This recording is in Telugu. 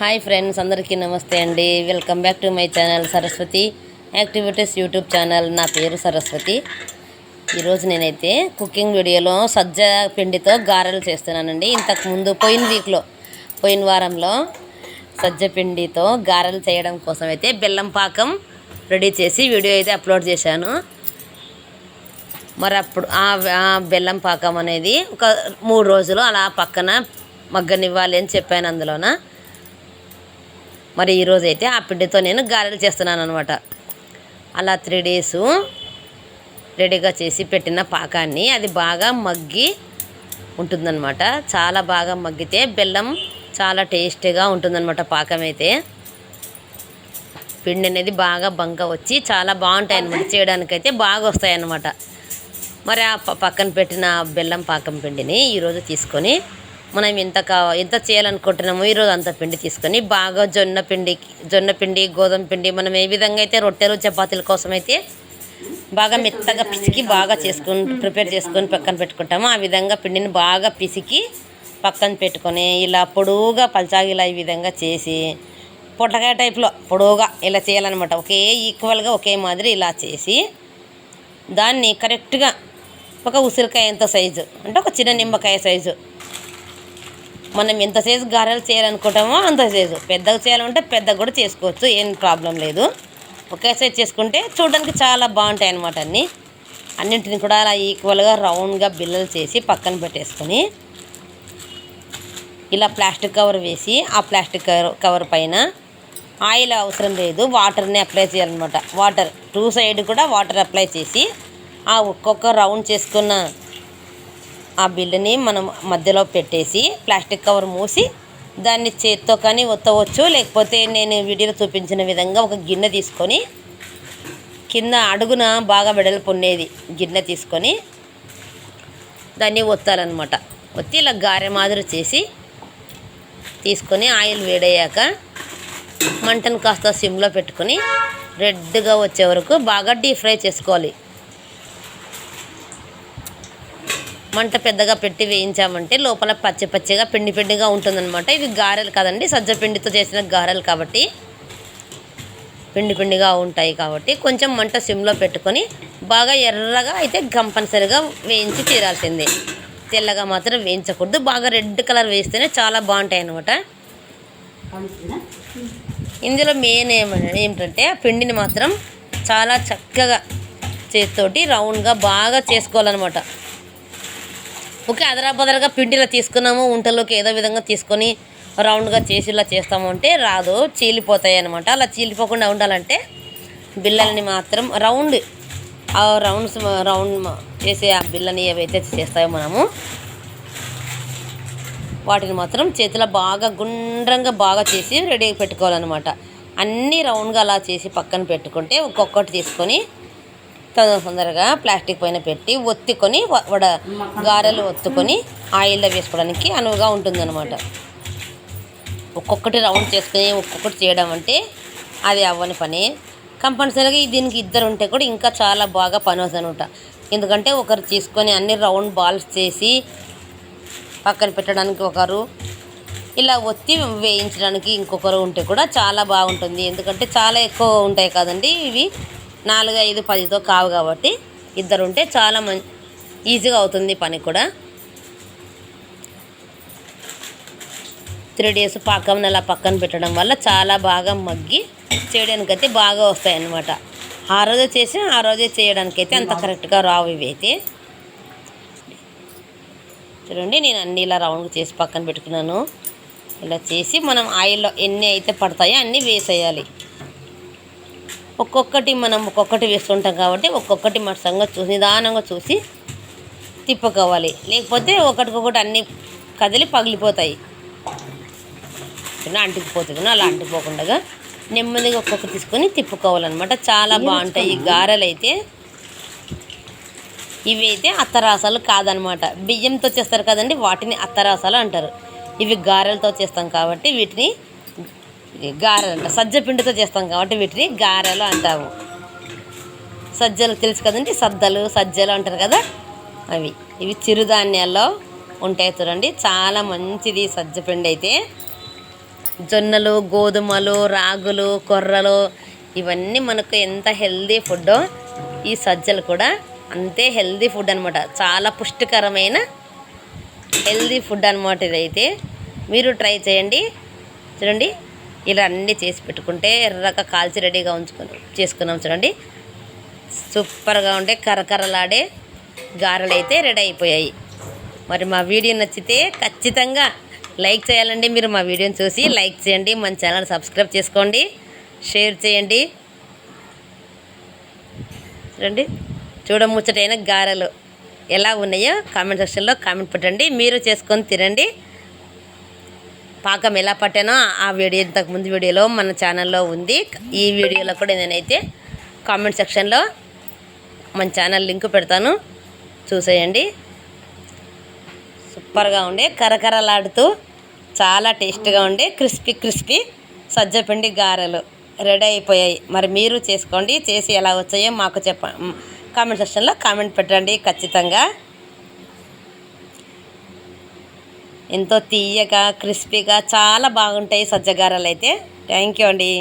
హాయ్ ఫ్రెండ్స్ అందరికీ నమస్తే అండి. Welcome back to my channel Saraswathi activities YouTube channel. నా పేరు సరస్వతి. ఈరోజు నేనైతే కుకింగ్ వీడియోలో సజ్జ పిండితో గారెలు చేస్తున్నానండి. ఇంతకుముందు పోయిన వీక్లో పోయిన వారంలో సజ్జ పిండితో గారెలు చేయడం కోసం అయితే బెల్లం పాకం రెడీ చేసి వీడియో అయితే అప్లోడ్ చేశాను. మరి అప్పుడు ఆ ఆ బెల్లం పాకం అనేది ఒక మూడు రోజులు అలా పక్కన మగ్గనివ్వాలి అని చెప్పాను అందులోన. మరి ఈరోజు అయితే ఆ పిండితో నేను గారెలు చేస్తున్నాను అనమాట అలా త్రీ డేస్ రెడీగా చేసి పెట్టిన పాకాన్ని అది బాగా మగ్గి ఉంటుందన్నమాట. చాలా బాగా మగ్గితే బెల్లం చాలా టేస్టీగా ఉంటుందన్నమాట పాకం అయితే పిండి అనేది బాగా బంక వచ్చి చాలా బాగుంటాయి అనమాట చేయడానికైతే బాగా వస్తాయి అన్నమాట మరి ఆ పక్కన పెట్టిన బెల్లం పాకం పిండిని ఈరోజు తీసుకొని మనం ఎంత కా ఎంత చేయాలనుకుంటున్నామో ఈరోజు అంత పిండి తీసుకొని బాగా జొన్న పిండి జొన్న పిండి గోధుమ పిండి మనం ఏ విధంగా అయితే రొట్టెలు చపాతీల కోసం అయితే బాగా మెత్తగా పిసికి బాగా చేసుకొని ప్రిపేర్ చేసుకొని పక్కన పెట్టుకుంటాము ఆ విధంగా పిండిని బాగా పిసికి పక్కన పెట్టుకొని ఇలా పొడువుగా పల్చాగిలా ఈ విధంగా చేసి పొట్లకాయ టైప్లో పొడవుగా ఇలా చేయాలన్నమాట. ఒకే ఈక్వల్గా ఒకే మాదిరి ఇలా చేసి దాన్ని కరెక్ట్గా ఒక ఉసిరికాయ ఎంత సైజు అంటే ఒక చిన్న నిమ్మకాయ సైజు మనం ఎంత సైజు గారెలు చేయాలనుకుంటామో అంత సైజు పెద్దగా చేయాలంటే పెద్దగా కూడా చేసుకోవచ్చు ఏం ప్రాబ్లం లేదు. ఒకే సైజ్ చేసుకుంటే చూడడానికి చాలా బాగుంటాయి అన్నమాట అన్నీ. అన్నింటిని కూడా అలా ఈక్వల్గా రౌండ్గా బిల్లలు చేసి పక్కన పెట్టేసుకొని ఇలా ప్లాస్టిక్ కవర్ వేసి ఆ ప్లాస్టిక్ కవర్ కవర్ పైన ఆయిల్ అవసరం లేదు వాటర్ని అప్లై చేయాలన్నమాట. వాటర్ టూ సైడ్ కూడా వాటర్ అప్లై చేసి ఆ ఒక్కొక్క రౌండ్ చేసుకున్న ఆ బిల్లుని మనం మధ్యలో పెట్టేసి ప్లాస్టిక్ కవర్ మూసి దాన్ని చేత్తో కానీ ఒత్తవచ్చు. లేకపోతే నేను వీడియోలో చూపించిన విధంగా ఒక గిన్నె తీసుకొని కింద అడుగున బాగా వెడల్పు ఉండేది గిన్నె తీసుకొని దాన్ని ఒత్తాలన్నమాట. ఒత్తి ఇలా గారె మాదిరి చేసి తీసుకొని ఆయిల్ వేడయ్యాక మంటను కాస్త సిమ్లో పెట్టుకొని రెడ్గా వచ్చే వరకు బాగా డీప్ ఫ్రై చేసుకోవాలి. మంట పెద్దగా పెట్టి వేయించామంటే లోపల పచ్చి పచ్చిగా పిండి పిండిగా ఉంటుందన్నమాట. ఇవి గారెలు కదండి సజ్జ పిండితో చేసిన గారెలు కాబట్టి. పిండి పిండిగా ఉంటాయి కాబట్టి కొంచెం మంట సిమ్లో పెట్టుకొని బాగా ఎర్రగా అయితే కంపల్సరిగా వేయించి తీరాల్సిందే. తెల్లగా మాత్రం వేయించకూడదు బాగా రెడ్ కలర్ వేస్తేనే చాలా బాగుంటాయి అనమాట ఇందులో మెయిన్ ఏమంటే ఏమిటంటే ఆ పిండిని మాత్రం చాలా చక్కగా చేతితోటి రౌండ్గా బాగా చేసుకోవాలన్నమాట. ఓకే అదరాబదరగా పిండిలో తీసుకున్నాము ఉంటలోకి ఏదో విధంగా తీసుకొని రౌండ్గా చేసి ఇలా చేస్తాము అంటే రాదు చీలిపోతాయి అనమాట అలా చీలిపోకుండా ఉండాలంటే బిళ్ళల్ని మాత్రం రౌండ్ ఆ రౌండ్స్ రౌండ్ చేసే ఆ బిల్లని ఏవైతే చేస్తాయో మనము వాటిని మాత్రం చేతిలో బాగా గుండ్రంగా బాగా చేసి రెడీ పెట్టుకోవాలన్నమాట. అన్నీ రౌండ్గా అలా చేసి పక్కన పెట్టుకుంటే ఒక్కొక్కటి తీసుకొని తొందరగా ప్లాస్టిక్ పైన పెట్టి ఒత్తుకొని వడ గారెలు ఒత్తుకొని ఆయిల్లో వేసుకోవడానికి అనువుగా ఉంటుందన్నమాట. ఒక్కొక్కటి రౌండ్ చేసుకొని ఒక్కొక్కటి చేయడం అంటే అది అవ్వని పని. కంపల్సరీగా దీనికి ఇద్దరు ఉంటే కూడా ఇంకా చాలా బాగా పని అవుతుంది అనమాట ఎందుకంటే ఒకరు తీసుకొని అన్ని రౌండ్ బాల్స్ చేసి పక్కన పెట్టడానికి ఒకరు ఇలా ఒత్తి వేయించడానికి ఇంకొకరు ఉంటే కూడా చాలా బాగుంటుంది. ఎందుకంటే చాలా ఎక్కువ ఉంటాయి కదండి ఇవి. నాలుగు ఐదు పదితో కావు కాబట్టి ఇద్దరు ఉంటే చాలా మం ఈజీగా అవుతుంది పని కూడా. త్రీ డేస్ పాకం అలా పక్కన పెట్టడం వల్ల చాలా బాగా మగ్గి చేయడానికి అయితే బాగా వస్తాయి అన్నమాట ఆ రోజే చేసి ఆ రోజే చేయడానికి అయితే అంత కరెక్ట్గా రావు ఇవి అయితే చూడండి నేను అన్ని ఇలా రౌండ్ చేసి పక్కన పెట్టుకున్నాను. ఇలా చేసి మనం ఆయిల్లో ఎన్ని అయితే పడతాయో అన్నీ వేసేయాలి. ఒక్కొక్కటి మనం ఒక్కొక్కటి వేస్తుంటాం కాబట్టి ఒక్కొక్కటి మట్టంగా చూసి నిదానంగా చూసి తిప్పుకోవాలి. లేకపోతే ఒకటికొకటి అన్నీ కదిలి పగిలిపోతాయి. అంటుకుపోతుంది అలా అంటుకోకుండా నెమ్మదిగా ఒక్కొక్కటి తీసుకొని తిప్పుకోవాలన్నమాట. చాలా బాగుంటాయి ఈ గారెలు అయితే ఇవి అయితే అత్తరాసాలు కాదనమాట బియ్యంతో చేస్తారు కదండి వాటిని అత్తరాసాలు అంటారు. ఇవి గారెలతో చేస్తాం కాబట్టి వీటిని గారెలు అంట. సజ్జ పిండితో చేస్తాం కాబట్టి వీటిని గారెలు అంటాము. సజ్జలు తెలుసు కదండి సద్దలు సజ్జలు అంటారు కదా? అవి. ఇవి చిరుధాన్యాల్లో ఉంటాయి చూడండి. చాలా మంచిది సజ్జ పిండి అయితే. జొన్నలు గోధుమలు రాగులు కొర్రలు ఇవన్నీ మనకు ఎంత హెల్దీ ఫుడ్ ఈ సజ్జలు కూడా అంతే హెల్దీ ఫుడ్ అనమాట చాలా పుష్టికరమైన హెల్దీ ఫుడ్ అనమాట ఇదైతే. మీరు ట్రై చేయండి. చూడండి. ఇలా అన్నీ చేసి పెట్టుకుంటే ఎర్రగా కాల్చి రెడీగా ఉంచుకుని చేసుకున్నాం చూడండి. సూపర్గా ఉండే కరకరలాడే గారెలు అయితే రెడీ అయిపోయాయి. మరి మా వీడియో నచ్చితే ఖచ్చితంగా లైక్ చేయాలండి. మీరు మా వీడియోని చూసి లైక్ చేయండి. మన ఛానల్ సబ్స్క్రైబ్ చేసుకోండి. షేర్ చేయండి. చూడండి. చూడముచ్చటైన గారెలు ఎలా ఉన్నాయో కామెంట్ సెక్షన్లో కామెంట్ పెట్టండి. మీరు చేసుకొని తినండి. పాకం ఎలా పట్టానో ఆ వీడియో ఇంతకు ముందు వీడియోలో మన ఛానల్లో ఉంది. ఈ వీడియోలో కూడా నేనైతే కామెంట్ సెక్షన్లో మన ఛానల్ లింక్ పెడతాను. చూసేయండి. సూపర్గా ఉండే. కరకరలాడుతూ చాలా టేస్ట్గా ఉండే. క్రిస్పీ క్రిస్పీ సజ్జపిండి గారెలు రెడీ అయిపోయాయి. మరి మీరు చేసుకోండి. చేసి ఎలా వచ్చాయో మాకు చెప్ప కామెంట్ సెక్షన్లో కామెంట్ పెట్టండి ఖచ్చితంగా. ఎంతో తీయగా క్రిస్పీగా చాలా బాగుంటాయి సజ్జగారలు అయితే. థ్యాంక్ యూ అండి.